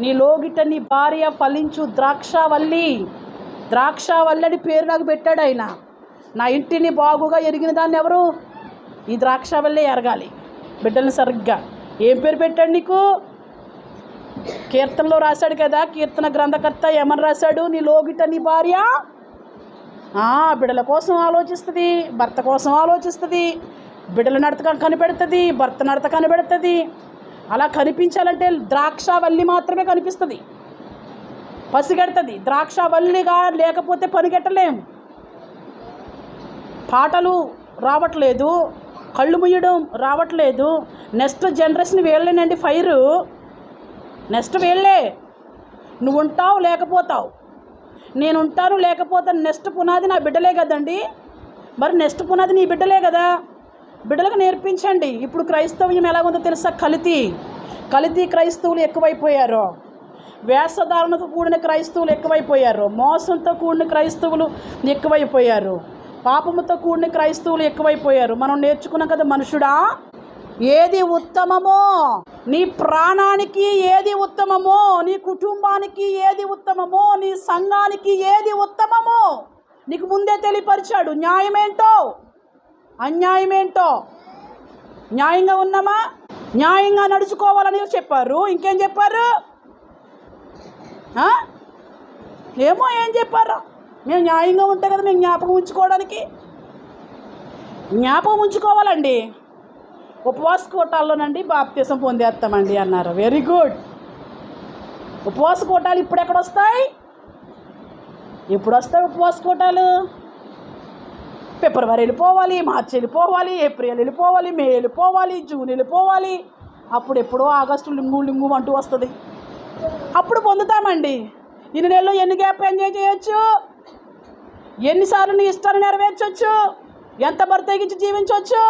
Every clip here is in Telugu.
నీ లోగిట నీ భార్య ఫలించు ద్రాక్షవల్లి. ద్రాక్షవల్లి పేరు నాకు పెట్టాడు ఆయన. నా ఇంటిని బాగుగా ఎరిగిన దాన్ని ఎవరు? ఈ ద్రాక్షవల్లి ఎరగాలి. బిడ్డల్ని సరిగ్గా. ఏం పేరు పెట్టాడు నీకు? కీర్తనలో రాశాడు కదా కీర్తన గ్రంథకర్త ఏమని రాశాడు? నీ లోగిట నీ భార్య? బిడ్డల కోసం ఆలోచిస్తుంది భర్త కోసం ఆలోచిస్తుంది. బిడ్డల నడత కనిపెడుతుంది భర్త నడత కనిపెడుతుంది. అలా కనిపించాలంటే ద్రాక్షవల్లి మాత్రమే కనిపిస్తుంది. పసిగడుతుంది. ద్రాక్షవల్లిగా లేకపోతే పనిగెట్టలేం. పాటలు రావట్లేదు. కళ్ళు ముయ్యడం రావట్లేదు. నెక్స్ట్ జనరేషన్ వీళ్ళేనండి ఫైరు? నెక్స్ట్ వీళ్ళే. నువ్వు ఉంటావు లేకపోతావు. నేను ఉంటాను లేకపోతే నెక్స్ట్ పునాది నా బిడ్డలే కదండి. మరి నెక్స్ట్ పునాది నీ బిడ్డలే కదా. బిడ్డలకు నేర్పించండి. ఇప్పుడు క్రైస్తవ్యం ఎలా ఉందో తెలుసా? కలితీ. కలితీ క్రైస్తవులు ఎక్కువైపోయారు. వేషధారణతో కూడిన క్రైస్తవులు ఎక్కువైపోయారు. మోసంతో కూడిన క్రైస్తవులు ఎక్కువైపోయారు. పాపముతో కూడిన క్రైస్తవులు ఎక్కువైపోయారు. మనం నేర్చుకున్నాం కదా మనుషుడా ఏది ఉత్తమమో నీ ప్రాణానికి ఏది ఉత్తమమో నీ కుటుంబానికి ఏది ఉత్తమమో నీ సంఘానికి ఏది ఉత్తమమో నీకు ముందే తెలియపరిచాడు. న్యాయమేంటో? అన్యాయమేంటో? న్యాయంగా ఉన్నామా? న్యాయంగా నడుచుకోవాలని చెప్పారు. ఇంకేం చెప్పారు? ఏమో ఏం చెప్పారు? మేము న్యాయంగా ఉంటే కదా మేము జ్ఞాపకం ఉంచుకోవడానికి. జ్ఞాపకం ఉంచుకోవాలండి. ఉపవాస కోటాల్లోనండి బాప్తీసం పొందేస్తామండి అన్నారు. వెరీ గుడ్ ఉపవాస కోటాలు ఇప్పుడు ఎక్కడ వస్తాయి ఎప్పుడు వస్తాయి ఉపవాస కోటాలు? ఫిబ్రవరి వెళ్ళిపోవాలి మార్చి వెళ్ళిపోవాలి ఏప్రిల్ వెళ్ళిపోవాలి మే వెళ్ళిపోవాలి జూన్ వెళ్ళిపోవాలి. అప్పుడు ఎప్పుడో ఆగస్టు లింగు లింగు అంటూ వస్తుంది. అప్పుడు పొందుతామండి. ఇన్ని నెలలు ఎన్ని గ్యాప్ ఎంజాయ్ చేయొచ్చు? ఎన్నిసార్లు నీ ఇష్టాన్ని నెరవేర్చవచ్చు ఎంత భర్త జీవించవచ్చు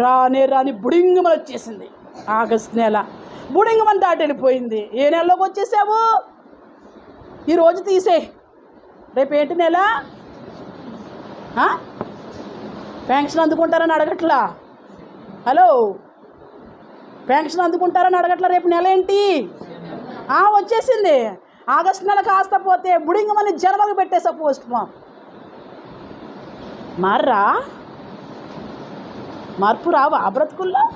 రానే రాని బుడింగమని వచ్చేసింది ఆగస్ట్ నెల. బుడింగమని దాటి వెళ్ళిపోయింది. ఏ నెలలోకి వచ్చేసావు? ఈరోజు తీసే. రేపు ఏంటి నెల? పెన్షన్ అందుకుంటారని అడగట్లా? హలో? పెన్షన్ అందుకుంటారని అడగట్లా రేపు నెల ఏంటి? వచ్చేసింది. ఆగస్ట్ నెల కాస్త పోతే బుడింగమని జనవరికి పెట్టేసా పోస్ట్ మా మార్రా? మార్పు రావా? బ్రతుకుల్లో?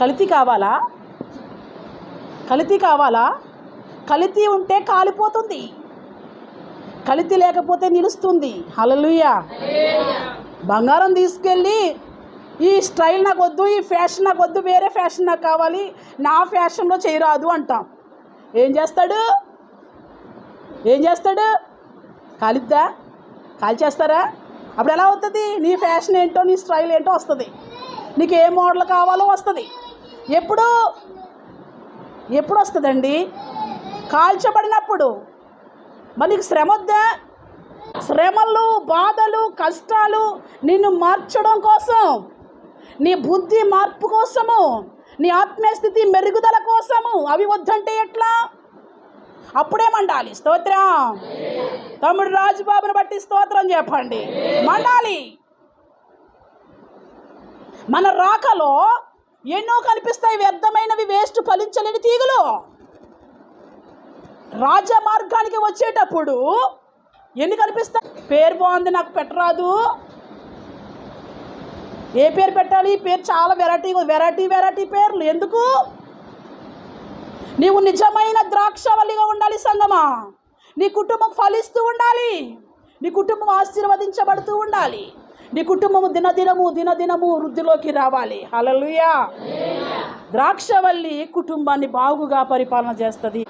కలితి కావాలా? కలితి కావాలా? కలితి ఉంటే కాలిపోతుంది. కలితి లేకపోతే నిలుస్తుంది. హలలుయా బంగారం తీసుకెళ్ళి ఈ స్టైల్ నాకు వద్దు ఈ ఫ్యాషన్ నాకు వద్దు వేరే ఫ్యాషన్ నాకు కావాలి నా ఫ్యాషన్లో చేయరాదు అంటాం. ఏం చేస్తాడు? ఏం చేస్తాడు? కాలిద్దా? కాల్చేస్తారా? అప్పుడు ఎలా అవుతుంది నీ ఫ్యాషన్ ఏంటో నీ స్టైల్ ఏంటో వస్తుంది. నీకు ఏ మోడల్ కావాలో వస్తుంది. ఎప్పుడు? ఎప్పుడు వస్తుందండి? కాల్చబడినప్పుడు. మరి నీకు శ్రమ వద్దా? శ్రమలు బాధలు కష్టాలు నిన్ను మార్చడం కోసం నీ బుద్ధి మార్పు కోసము నీ ఆత్మీయ స్థితి మెరుగుదల కోసము అవి వద్దంటే ఎట్లా? అప్పుడే మండాలి. స్తోత్రం. తమ్ముడు రాజుబాబుని బట్టి స్తోత్రం చెప్పండి. మండాలి. మన రాకలో ఎన్నో కనిపిస్తాయి వ్యర్థమైనవి వేస్ట్ ఫలించలేని తీగులు. రాజ మార్గానికి వచ్చేటప్పుడు ఎన్ని కనిపిస్తాయి పేరు బాగుంది నాకు పెట్టరాదు. ఏ పేరు పెట్టాలి? ఈ పేరు చాలా వెరైటీ వెరైటీ వెరైటీ పేర్లు. ఎందుకు? నీవు నిజమైన ద్రాక్షవల్లిగా ఉండాలి సంగమా. నీ కుటుంబం ఫలిస్తూ ఉండాలి. నీ కుటుంబం ఆశీర్వదించబడుతూ ఉండాలి. నీ కుటుంబము దినదినము దినదినము వృద్ధిలోకి రావాలి. హలలుయా ద్రాక్షవల్లి కుటుంబాన్ని బాగుగా పరిపాలన చేస్తుంది.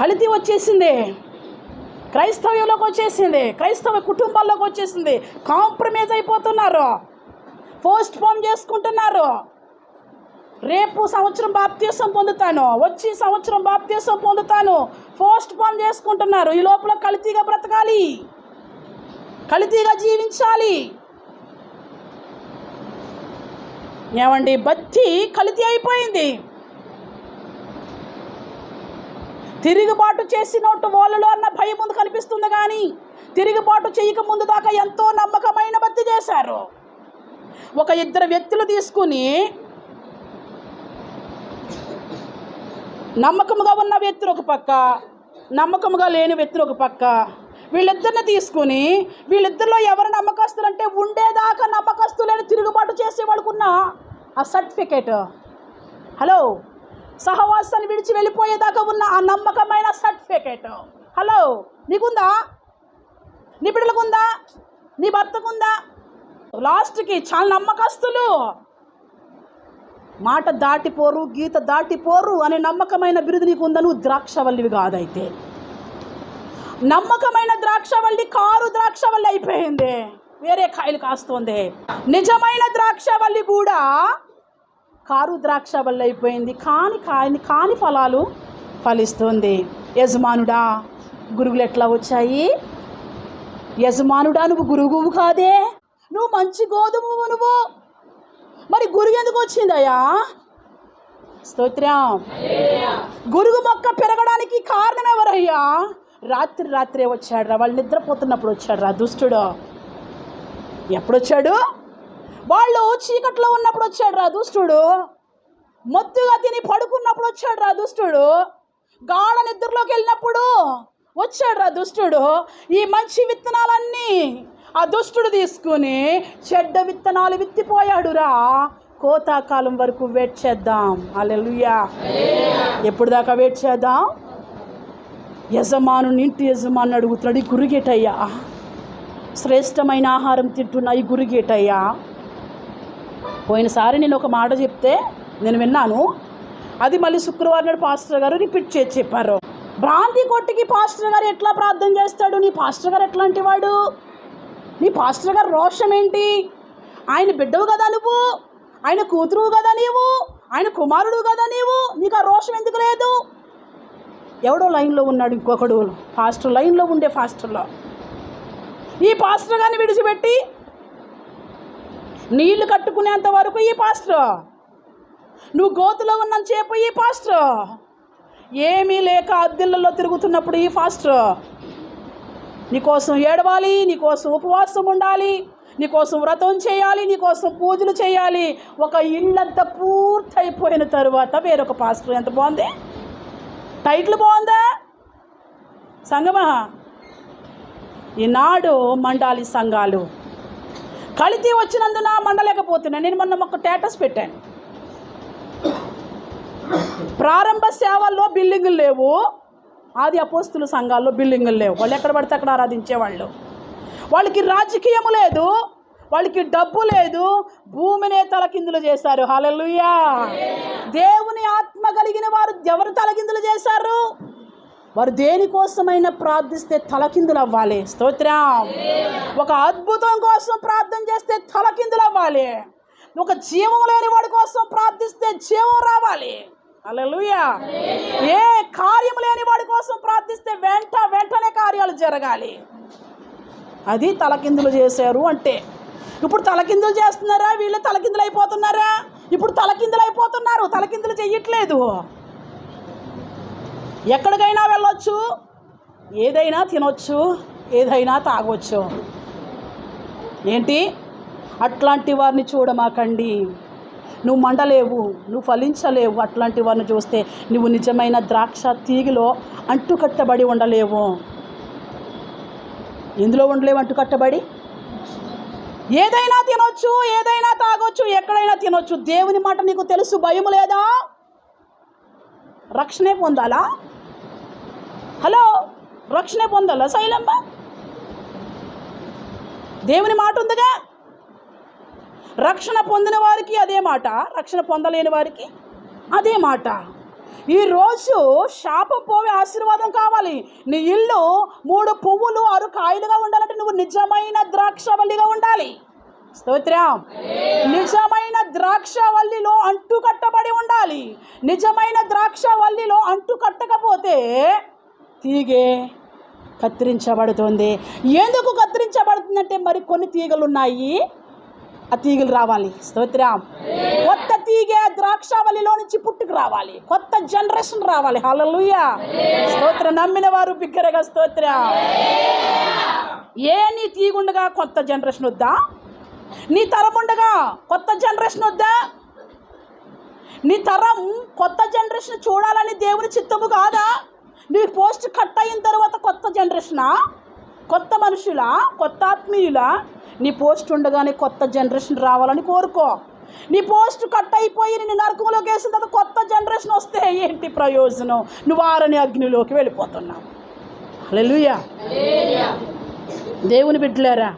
కలితి వచ్చేసింది. క్రైస్తవ్యంలోకి వచ్చేసింది. క్రైస్తవ కుటుంబాల్లోకి వచ్చేసింది. కాంప్రమైజ్ అయిపోతున్నారు. పోస్ట్ పోన్ చేసుకుంటున్నారు. రేపు సంవత్సరం బాప్తీసం పొందుతాను. వచ్చి సంవత్సరం బాప్తీసం పొందుతాను. పోస్ట్ పోన్ చేసుకుంటున్నారు. ఈ లోపల కలితీగా బ్రతకాలి. కలితీగా జీవించాలి. ఏమండి? బత్తి కలితీ అయిపోయింది. తిరుగుబాటు చేసినట్టు వాళ్ళలో అన్న భయం ముందు కనిపిస్తుంది కానీ తిరుగుబాటు చేయక ముందు దాకా ఎంతో నమ్మకమైన బతి చేశారు. ఒక ఇద్దరు వ్యక్తులు తీసుకుని నమ్మకముగా ఉన్న వ్యక్తులు ఒక పక్క నమ్మకముగా లేని వ్యక్తులు ఒక పక్క. వీళ్ళిద్దరిని తీసుకుని వీళ్ళిద్దరిలో ఎవరు నమ్మకస్తులు అంటే ఉండేదాకా నమ్మకస్తులని తిరుగుబాటు చేసే వాళ్ళకున్న ఆ సర్టిఫికేట్. హలో? సహవాసాన్ని విడిచి వెళ్ళిపోయేదాకా ఉన్న ఆ నమ్మకమైన సర్టిఫికేట్. హలో నీకుందా? నీ బిడ్డలకుందా? నీ భర్తకుందా? లాస్ట్కి చాలా నమ్మకస్తులు. మాట దాటిపోరు గీత దాటిపోరు అనే నమ్మకమైన బిరుదు నీకు ఉందా నువ్వు ద్రాక్షవల్లివి కాదైతే. నమ్మకమైన ద్రాక్షవల్లి కారు ద్రాక్షవల్లి అయిపోయింది. వేరే కాయలు కాస్తుంది. నిజమైన ద్రాక్షవల్లి కూడా కారు ద్రాక్ష అయిపోయింది. కాని కాని కాని ఫలాలు ఫలిస్తుంది. యజమానుడా గురుగులు ఎట్లా వచ్చాయి? యజమానుడా నువ్వు గురువు కాదే. నువ్వు మంచి గోధుమ నువ్వు. మరి గురువు ఎందుకు వచ్చిందయ్యా? స్తోత్రం. గురుగు మొక్క పెరగడానికి కారణం ఎవరయ్యా? రాత్రి రాత్రే వచ్చాడు రా వాళ్ళు నిద్రపోతున్నప్పుడు వచ్చాడు రా దుష్టుడు. ఎప్పుడొచ్చాడు? వాళ్ళు చీకట్లో ఉన్నప్పుడు వచ్చాడు రా దుష్టుడు. మొత్తుగా తిని పడుకున్నప్పుడు వచ్చాడు రా దుష్టుడు. గాఢ నిద్రలోకి వెళ్ళినప్పుడు వచ్చాడు రా దుష్టుడు. ఈ మంచి విత్తనాలన్నీ ఆ దుష్టుడు తీసుకుని చెడ్డ విత్తనాలు విత్తిపోయాడు రా. కోతాకాలం వరకు వెయిట్ చేద్దాం. అలెలుయా ఎప్పుడు దాకా వెయిట్ చేద్దాం? యజమాను ఇంటి యజమాను అడుగుతున్నాడు ఈ గురిగేటయ్యా. శ్రేష్టమైన ఆహారం తింటున్నా ఈ గురిగేటయ్యా. పోయినసారి నేను ఒక మాట చెప్తే నేను విన్నాను. అది మళ్ళీ శుక్రవారం నాడు పాస్టర్ గారు రిపీట్ చేసి చెప్పారు. భ్రాంతి కొట్టికి పాస్టర్ గారు ఎట్లా ప్రార్థన చేస్తాడు? నీ పాస్టర్ గారు ఎట్లాంటి వాడు? నీ పాస్టర్ గారు రోషం ఏంటి? ఆయన బిడ్డవు కదా నువ్వు? ఆయన కూతురు కదా నీవు? ఆయన కుమారుడు కదా నీవు? నీకు ఆ రోషం ఎందుకు లేదు? ఎవడో లైన్లో ఉన్నాడు ఇంకొకడు. ఫాస్టర్ లైన్లో ఉండే ఫాస్టర్లో ఈ పాస్టర్ గారిని విడిచిపెట్టి నీళ్ళు కట్టుకునేంత వరకు ఈ పాస్టర్. నువ్వు గోతులో ఉన్నంతసేపు ఈ పాస్టర్. ఏమీ లేక అద్దెళ్ళలో తిరుగుతున్నప్పుడు ఈ పాస్టర్. నీకోసం ఏడవాలి నీకోసం ఉపవాసం ఉండాలి నీకోసం వ్రతం చేయాలి నీకోసం పూజలు చేయాలి. ఒక ఇళ్ళంతా పూర్తయిపోయిన తరువాత వేరొక పాస్టర్. ఎంత బాగుంది? టైటిల్ బాగుందా? సంగమా? ఈనాడు మండాలి సంఘాలు. కలితి వచ్చినందున మండలేకపోతున్నాను నేను మొన్న ఒక స్టేటస్ పెట్టాను. ప్రారంభ సేవల్లో బిల్డింగులు లేవు. ఆది అపోస్తుల సంఘాల్లో బిల్డింగులు లేవు. వాళ్ళు ఎక్కడ పడితే అక్కడ ఆరాధించేవాళ్ళు. వాళ్ళకి రాజకీయము లేదు. వాళ్ళకి డబ్బు లేదు. భూమినే తలకిందులు చేశారు. హలలుయా దేవుని ఆత్మ కలిగిన వారు ఎవరు తలకిందులు చేశారు? వారు దేనికోసమైనా ప్రార్థిస్తే తలకిందులు అవ్వాలి. స్తోత్రం. ఒక అద్భుతం కోసం ప్రార్థన రావాలి. ఒక జీవం లేని వాడి కోసం ప్రార్థిస్తే జీవం రావాలి. అలలుయా ఏ కార్యం లేని వాడి కోసం ప్రార్థిస్తే వెంట వెంటనే కార్యాలు జరగాలి. అది తలకిందులు చేశారు అంటే ఇప్పుడు తలకిందులు చేస్తున్నారా? వీళ్ళు తలకిందులు అయిపోతున్నారా? ఇప్పుడు తలకిందులు అయిపోతున్నారు. తలకిందులు చెయ్యట్లేదు. ఎక్కడికైనా వెళ్ళొచ్చు. ఏదైనా తినొచ్చు. ఏదైనా తాగొచ్చు. ఏంటి? అట్లాంటి వారిని చూడమాకండి. నువ్వు మండలేవు నువ్వు ఫలించలేవు. అట్లాంటి వారిని చూస్తే నువ్వు నిజమైన ద్రాక్ష తీగిలో అంటుకట్టబడి ఉండలేవు. ఎందులో ఉండలేవు అంటుకట్టబడి? ఏదైనా తినొచ్చు ఏదైనా తాగొచ్చు ఎక్కడైనా తినొచ్చు. దేవుని మాట నీకు తెలుసు భయం లేదా? రక్షణే పొందాలా? హలో రక్షణే పొందాలా శైలమ్మ దేవుని మాట ఉందిగా? రక్షణ పొందిన వారికి అదే మాట. రక్షణ పొందలేని వారికి అదే మాట. ఈరోజు శాపం పోవే ఆశీర్వాదం కావాలి. నీ ఇల్లు మూడు పువ్వులు ఆరు కాయలుగా ఉండాలంటే నువ్వు నిజమైన ద్రాక్షవల్లిగా ఉండాలి. స్తోత్రం. నిజమైన ద్రాక్షవల్లిలో అంటు కట్టబడి ఉండాలి. నిజమైన ద్రాక్షవల్లిలో అంటు కట్టకపోతే తీగే కత్తిరించబడుతుంది. ఎందుకు కత్తిరించబడుతుందంటే మరి కొన్ని తీగలు ఉన్నాయి ఆ తీగలు రావాలి. స్తోత్రం. కొత్త తీగ ద్రాక్షావళిలో నుంచి పుట్టుకు రావాలి. కొత్త జనరేషన్ రావాలి. హల్లెలూయా. స్తోత్రం. నమ్మిన వారు బిగ్గరగా స్తోత్రం. ఏ నీ తీగుండగా కొత్త జనరేషన్ వద్దా? నీ తరం ఉండగా కొత్త జనరేషన్ వద్దా? నీ తరం కొత్త జనరేషన్ చూడాలని దేవుని చిత్తము కాదా? నీ పోస్ట్ కట్ అయిన తర్వాత కొత్త జనరేషనా? కొత్త మనుషులా? కొత్త ఆత్మీయులా? నీ పోస్ట్ ఉండగానే కొత్త జనరేషన్ రావాలని కోరుకో. నీ పోస్ట్ కట్ అయిపోయి నేను నరకంలోకి వేసిన తర్వాత కొత్త జనరేషన్ వస్తే ఏంటి ప్రయోజనం? నువ్వు ఆరని అగ్నిలోకి వెళ్ళిపోతున్నావు. హల్లెలూయా. దేవుని బిడ్డలేరా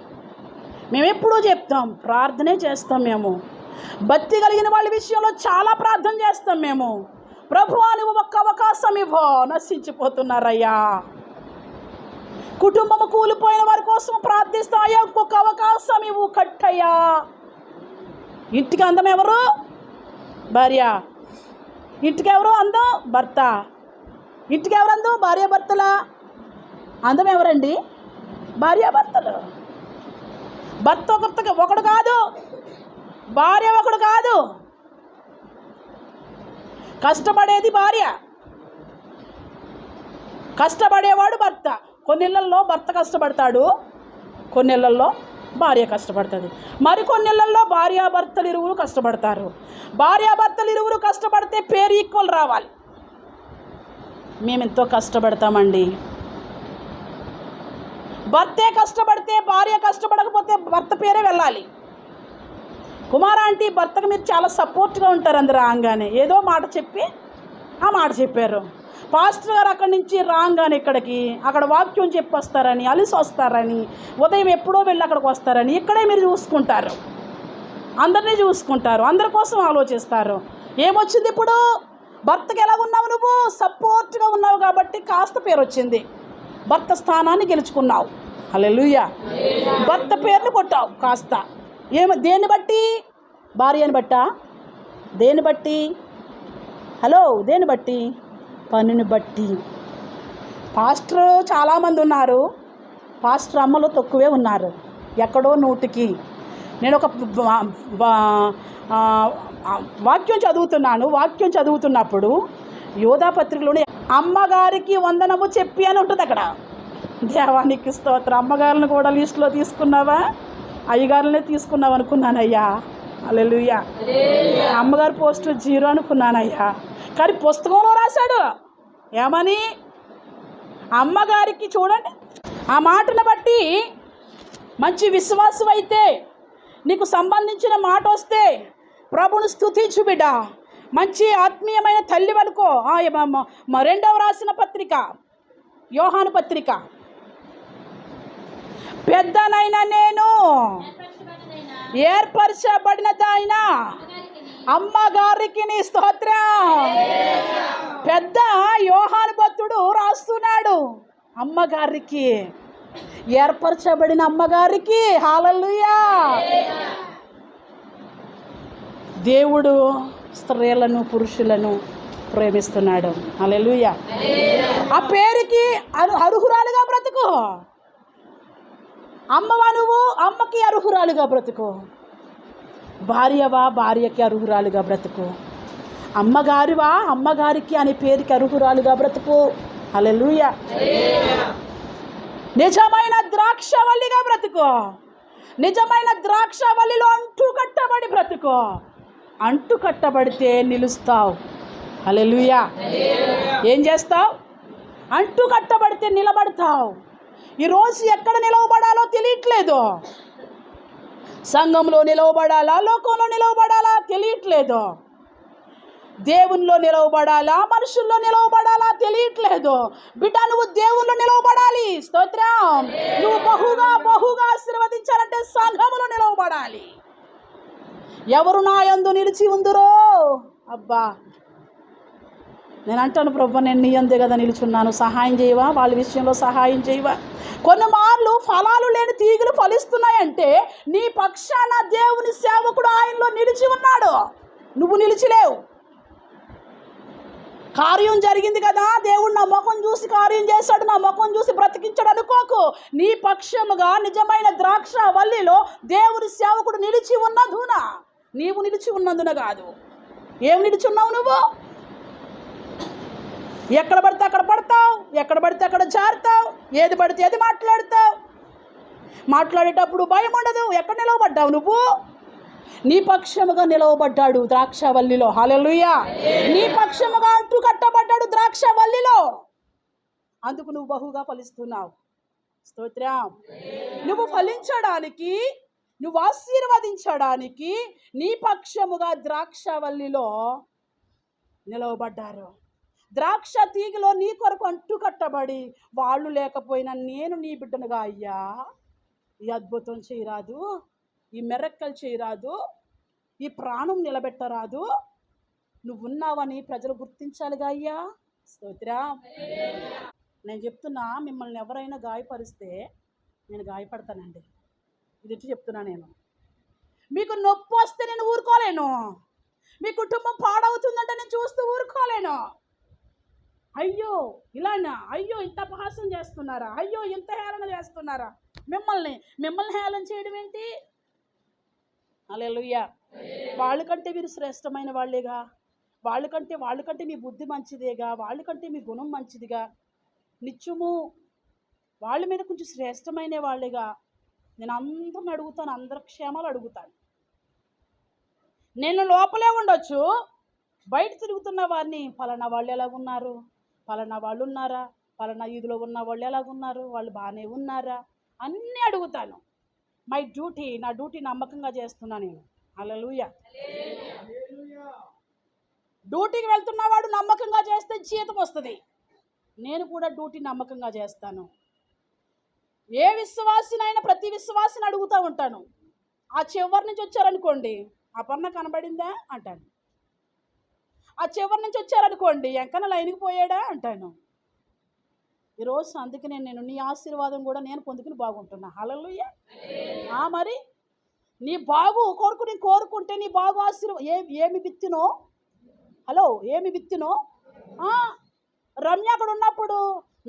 మేము ఎప్పుడూ చెప్తాం ప్రార్థనే చేస్తాం మేము. భక్తి కలిగిన వాళ్ళ విషయంలో చాలా ప్రార్థన చేస్తాం మేము. ప్రభు నువ్వు ఒక్క అవకాశం ఇవ్వో. నశించిపోతున్నారయ్యా. కుటుంబము కూలిపోయిన వారి కోసం ప్రార్థిస్తాయా అయ్యా ఒక్కొక్క అవకాశం ఇవ్వు కట్టయ్యా. ఇంటికి అందం ఎవరు? భార్య. ఇంటికి ఎవరు? అందం భర్త. ఇంటికి ఎవరు అందం భార్య భర్తల. అందం ఎవరండి? భార్యాభర్తలు భర్త ఒకరికి ఒకడు కాదు. భార్య ఒకడు కాదు. కష్టపడేది భార్య. కష్టపడేవాడు భర్త. కొన్నిళ్ళల్లో భర్త కష్టపడతాడు కొన్నిళ్ళల్లో భార్య కష్టపడుతుంది. మరి కొన్ని భార్యాభర్తలు ఇరువురు కష్టపడతారు. భార్యాభర్తలు ఇరువురు కష్టపడితే పేరు ఈక్వల్ రావాలి. మేము ఎంతో కష్టపడతామండి. భర్తే కష్టపడితే భార్య కష్టపడకపోతే భర్త పేరే వెళ్ళాలి. కుమార్ ఆంటీ భర్తకు మీరు చాలా సపోర్ట్గా ఉంటారు అందరు రాగానే ఏదో మాట చెప్పి ఆ మాట చెప్పారు. పాస్టర్ గారు అక్కడి నుంచి రాగానే ఇక్కడికి అక్కడ వాక్యం చెప్పి వస్తారని అలిసి వస్తారని ఉదయం ఎప్పుడో వెళ్ళి అక్కడికి వస్తారని ఇక్కడే మీరు చూసుకుంటారు. అందరినీ చూసుకుంటారు. అందరి కోసం ఆలోచిస్తారు. ఏమొచ్చింది ఇప్పుడు? భర్తకి ఎలా ఉన్నావు నువ్వు? సపోర్ట్గా ఉన్నావు కాబట్టి కాస్త పేరు వచ్చింది. భర్త స్థానాన్ని గెలుచుకున్నావు. అలెలుయ్యా భర్త పేరుని కొట్టావు కాస్త. ఏమి దేన్ని బట్టి? భార్యని బట్టా? దేన్ని బట్టి? హలో దేన్ని బట్టి? పనిని బట్టి. పాస్టర్ చాలామంది ఉన్నారు. పాస్టర్ అమ్మలు తక్కువే ఉన్నారు. ఎక్కడో నూటికి. నేను ఒక వాక్యం చదువుతున్నాను. వాక్యం చదువుతున్నప్పుడు యోధా పత్రికలోని అమ్మగారికి వందనము చెప్పి అని ఉంటుంది అక్కడ. దేవానికి స్తోత్రం. అమ్మగారిని కూడా లిస్టులో తీసుకున్నావా? అయ్యగారులనే తీసుకున్నావు అనుకున్నానయ్యా అల్లెలుయ్యా అమ్మగారి పోస్ట్ జీరో అనుకున్నానయ్యా. కానీ పుస్తకంలో రాశాడు. ఏమని? అమ్మగారికి చూడండి. ఆ మాటను బట్టి మంచి విశ్వాసం అయితే నీకు సంబంధించిన మాట వస్తే ప్రభుని స్తుతించు బిడ్డ. మంచి ఆత్మీయమైన తల్లి అనుకో రెండవ రాసిన పత్రిక యోహాను పత్రిక. పెద్దనైన నేను ఏర్పరచబడిన దాయన అమ్మగారికి నీ స్తోత్రం. పెద్ద యోహాను భక్తుడు రాస్తున్నాడు. అమ్మగారికి ఏర్పరచబడిన అమ్మగారికి హాలల్లుయా దేవుడు స్త్రీలను పురుషులను ప్రేమిస్తున్నాడు. హల్లెలూయా ఆ పేరుకి అర్హురాలుగా బ్రతుకు. అమ్మవా నువ్వు? అమ్మకి అర్హురాలుగా బ్రతుకు. భార్యవా భార్యకి అర్హురాలుగా బ్రతుకు. అమ్మగారివా అమ్మగారికి అనే పేరుకి అర్హురాలుగా బ్రతుకు. అలెలుయ నిజమైన ద్రాక్షవల్లిగా బ్రతుకో. నిజమైన ద్రాక్షవల్లిలో అంటూ కట్టబడి బ్రతుకో. అంటు కట్టబడితే నిలుస్తావు. హల్లెలూయా. ఏం చేస్తావు? అంటు కట్టబడితే నిలబడతావు. ఈరోజు ఎక్కడ నిలవబడాలో తెలియట్లేదు. సంఘంలో నిలవబడాలా? లోకంలో నిలవబడాలా? తెలియట్లేదు. దేవునిలో నిలవబడాలా? మనుషుల్లో నిలవబడాలా? తెలియట్లేదు. బిడ్డ నువ్వు దేవుల్లో నిలవబడాలి. స్తోత్రం. నువ్వు బహుగా బహుగా ఆశీర్వదించాలంటే సంఘములో నిలవబడాలి. ఎవరు నా యందు నిలిచి ఉందరో? అబ్బా నేను అంటాను ప్రభు నేను నీ అందే కదా నిలుచున్నాను. సహాయం చేయవా? వాళ్ళ విషయంలో సహాయం చేయవా? కొన్ని మార్లు ఫలాలు లేని తీగలు ఫలిస్తున్నాయంటే నీ పక్షాన దేవుని సేవకుడు ఆయనలో నిలిచి ఉన్నాడు. నువ్వు నిలిచిలేవు. కార్యం జరిగింది కదా. దేవుడు నా ముఖం చూసి కార్యం చేశాడు నా ముఖం చూసి బ్రతికించాడు అనుకోకు. నీ పక్షముగా నిజమైన ద్రాక్ష వల్లిలో దేవుని సేవకుడు నిలిచి ఉన్నదునా నీవు నిలిచి ఉన్నందున కాదు. ఏం నిలిచి ఉన్నావు నువ్వు? ఎక్కడ పడితే అక్కడ పడతావు ఎక్కడ పడితే అక్కడ జారుతావు ఏది పడితే ఏది మాట్లాడతావు. మాట్లాడేటప్పుడు భయం ఉండదు. ఎక్కడ నిలవబడ్డావు నువ్వు? నీ పక్షముగా నిలవబడ్డాడు ద్రాక్షవల్లిలో. హల్లెలూయా. నీ పక్షముగా అంటూ కట్టబడ్డాడు ద్రాక్షవల్లిలో. అందుకు నువ్వు బహుగా ఫలిస్తున్నావు. స్తోత్రం. నువ్వు ఫలించడానికి నువ్వు ఆశీర్వదించడానికి నీ పక్షముగా ద్రాక్షవల్లిలో నిలవబడ్డారు. ద్రాక్ష తీగలో నీ కొరకు అంటుకట్టబడి వాళ్ళు లేకపోయినా నేను నీ బిడ్డనుగా అయ్యా. ఈ అద్భుతం చేయరాదు ఈ మెరక్కలు చేయరాదు ఈ ప్రాణం నిలబెట్టరాదు. నువ్వున్నావని ప్రజలు గుర్తించాలిగా అయ్యా. స్తోత్రా. నేను చెప్తున్నా మిమ్మల్ని ఎవరైనా గాయపరిస్తే నేను గాయపడతానండి. ఇది చెప్తున్నా నేను. మీకు నొప్పి వస్తే నేను ఊరుకోలేను. మీ కుటుంబం పాడవుతుందంటే నేను చూస్తూ ఊరుకోలేను. అయ్యో ఇలానా? అయ్యో ఇంత అపహాసం చేస్తున్నారా? అయ్యో ఇంత హేళన చేస్తున్నారా? మిమ్మల్ని మిమ్మల్ని హేళన చేయడం ఏంటి? అలెలుయ్య వాళ్ళకంటే మీరు శ్రేష్టమైన వాళ్ళేగా? వాళ్ళకంటే వాళ్ళకంటే మీ బుద్ధి మంచిదేగా? వాళ్ళకంటే మీ గుణం మంచిదిగా? నిత్యము వాళ్ళ మీద కొంచెం శ్రేష్టమైన వాళ్ళేగా? నేను అందరిని అడుగుతాను అందరి క్షేమాలు అడుగుతాను. నేను లోపలే ఉండొచ్చు. బయట తిరుగుతున్న వారిని పలానా వాళ్ళు ఎలాగున్నారు పలానా వాళ్ళు ఉన్నారా? పలానా ఈదులో ఉన్న వాళ్ళు ఎలాగున్నారు? వాళ్ళు బాగానే ఉన్నారా? అన్నీ అడుగుతాను. మై డ్యూటీ నా డ్యూటీ నమ్మకంగా చేస్తున్నా నేను. అలలుయ డ్యూటీకి వెళ్తున్నవాడు నమ్మకంగా చేస్తే జీతం వస్తుంది. నేను కూడా డ్యూటీ నమ్మకంగా చేస్తాను. ఏ విశ్వాసినైనా ప్రతి విశ్వాసిని అడుగుతూ ఉంటాను. ఆ చివరి నుంచి వచ్చారనుకోండి ఆ కనబడిందా? అంటాను. ఆ చివరి నుంచి వచ్చారనుకోండి ఎంకన లైన్కి పోయాడా? అంటాను. ఈరోజు అందుకనే నేను నీ ఆశీర్వాదం కూడా నేను పొందుకుని బాగుంటున్నా. హలలుయ్య ఆ మరి నీ బాగు కోరుకుని కోరుకుంటే నీ బాగు ఆశీర్వా ఏ ఏమి విత్తినో? హలో ఏమి విత్తినో? రమ్య అక్కడ ఉన్నప్పుడు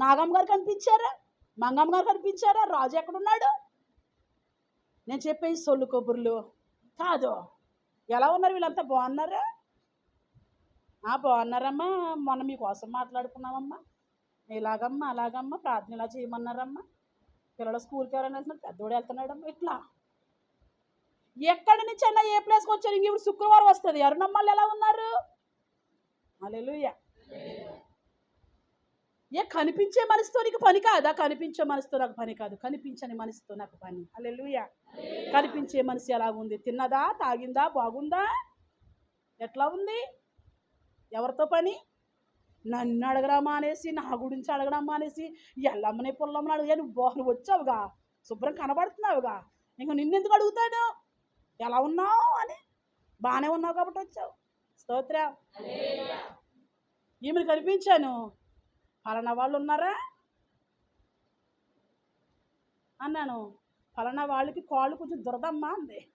నాగమ్మ గారు కనిపించారా? మంగమ్మ గారు కనిపించారా? రాజు ఎక్కడున్నాడు? నేను చెప్పేది సొల్లు కబుర్లు కాదు. ఎలా ఉన్నారు వీళ్ళంతా? బాగున్నారా? బాగున్నారమ్మా. మొన్న మీకోసం మాట్లాడుకున్నామమ్మా. ఇలాగమ్మా అలాగమ్మా ప్రార్థన ఇలా చేయమన్నారమ్మా. పిల్లలు స్కూల్కి ఎవరైనా వెళ్తున్నారు పెద్దోడు వెళ్తున్నాడమ్మా ఇట్లా. ఎక్కడి నుంచి అయినా ఏ ప్లేస్కి వచ్చారు? ఇంక ఇప్పుడు శుక్రవారం వస్తుంది. అరుణమ్మలు ఎలా ఉన్నారు? అలెలుయ్య ఏ కనిపించే మనసుతో నీకు పని కాదా? కనిపించే మనసుతో నాకు పని కాదు. కనిపించని మనసుతో నాకు పని. అలెలుయ్య కనిపించే మనసు ఎలా ఉంది? తిన్నదా? తాగిందా? బాగుందా? ఎట్లా ఉంది? ఎవరితో పని? నన్ను అడగడమా అనేసి నా గురించి అడగడమా అనేసి ఎల్లమ్మని పుల్లమ్మని అడిగా నువ్వు నువ్వు వచ్చావుగా? శుభ్రం కనబడుతున్నావుగా? ఇంక నిన్నెందుకు అడుగుతాను? ఎలా ఉన్నావు అని? బాగానే ఉన్నావు కాబట్టి వచ్చావు. స్తోత్ర. ఈమెను కనిపించాను? ఫలానా వాళ్ళు ఉన్నారా? అన్నాను. ఫలానా వాళ్ళకి కాళ్ళు కొంచెం దురదమ్మా అంది.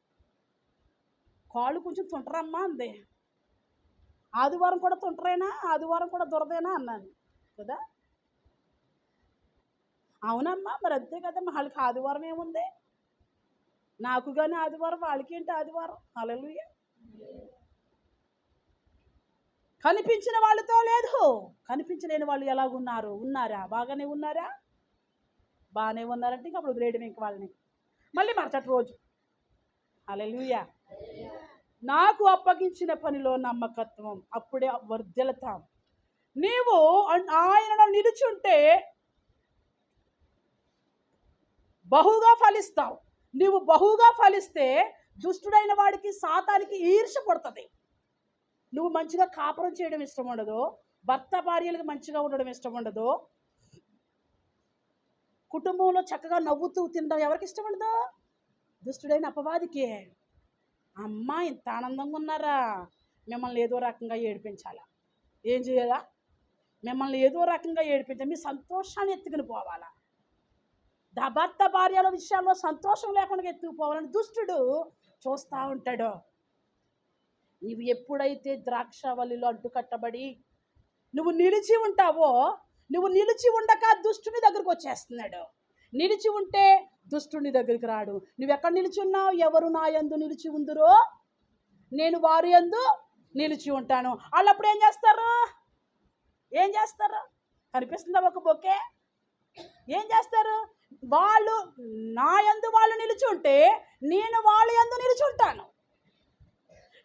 కాళ్ళు కొంచెం తుంటరమ్మా అంది. ఆదివారం కూడా తుంటరేనా? ఆదివారం కూడా దురదేనా? అన్నాను. కదా? అవునమ్మా మరి అంతే కదమ్మా వాళ్ళకి ఆదివారం ఏముంది? నాకు కానీ ఆదివారం వాళ్ళకి ఏంటి ఆదివారం? అలలుయ కనిపించిన వాళ్ళతో లేదు. కనిపించలేని వాళ్ళు ఎలాగున్నారు? ఉన్నారా? బాగానే ఉన్నారా? బాగానే ఉన్నారంటే ఇంకా అప్పుడు వదిలేయడం ఇంక వాళ్ళని. మళ్ళీ మరచటి రోజు. అలలుయ నాకు అప్పగించిన పనిలో నమ్మకత్వం అప్పుడే వర్ధలతాం నీవు ఆయనను నిలుచుంటే బహుగా ఫలిస్తావు. నీవు బహుగా ఫలిస్తే దుష్టుడైన వాడికి సాతానికి ఈర్ష పడుతుంది. నువ్వు మంచిగా కాపురం చేయడం ఇష్టం ఉండదు. భర్త భార్యలకు మంచిగా ఉండడం ఇష్టం ఉండదు. కుటుంబంలో చక్కగా నవ్వుతూ తినడం ఎవరికి ఇష్టం ఉండదు? దుష్టుడైన అపవాదికి. అమ్మ ఇంత ఆనందంగా ఉన్నారా? మిమ్మల్ని ఏదో రకంగా ఏడిపించాలా? ఏం చేయాలా? మిమ్మల్ని ఏదో రకంగా ఏడిపించాలి మీ సంతోషాన్ని ఎత్తుకుని పోవాలా? దా భర్త భార్యల విషయాల్లో సంతోషం లేకుండా ఎత్తుకుపోవాలని దుష్టుడు చూస్తూ ఉంటాడు. నువ్వు ఎప్పుడైతే ద్రాక్షవల్లిలో అడ్డుకట్టబడి నువ్వు నిలిచి ఉంటావో నువ్వు నిలిచి ఉండక దుష్టుని దగ్గరకు వచ్చేస్తున్నాడు. నిలిచి ఉంటే దుష్టుని దగ్గరికి రాడు. నువ్వు ఎక్కడ నిలిచి ఉన్నావు ఎవరు నా యందు నిలిచి ఉందిరో? నేను వారి యందు నిలిచి ఉంటాను. వాళ్ళు అప్పుడు ఏం చేస్తారు? ఏం చేస్తారు? కనిపిస్తుందా ఒక బొకే? ఏం చేస్తారు? వాళ్ళు నా యందు వాళ్ళు నిలిచి ఉంటే నేను వాళ్ళ యందు నిలిచి ఉంటాను.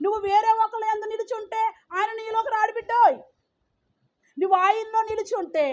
నువ్వు వేరే ఒకళ్ళ ఎందు నిలిచి ఉంటే ఆయన నీలోకి రాడిబిడ్డోయ్ నువ్వు ఆయనలో నిలిచి ఉంటే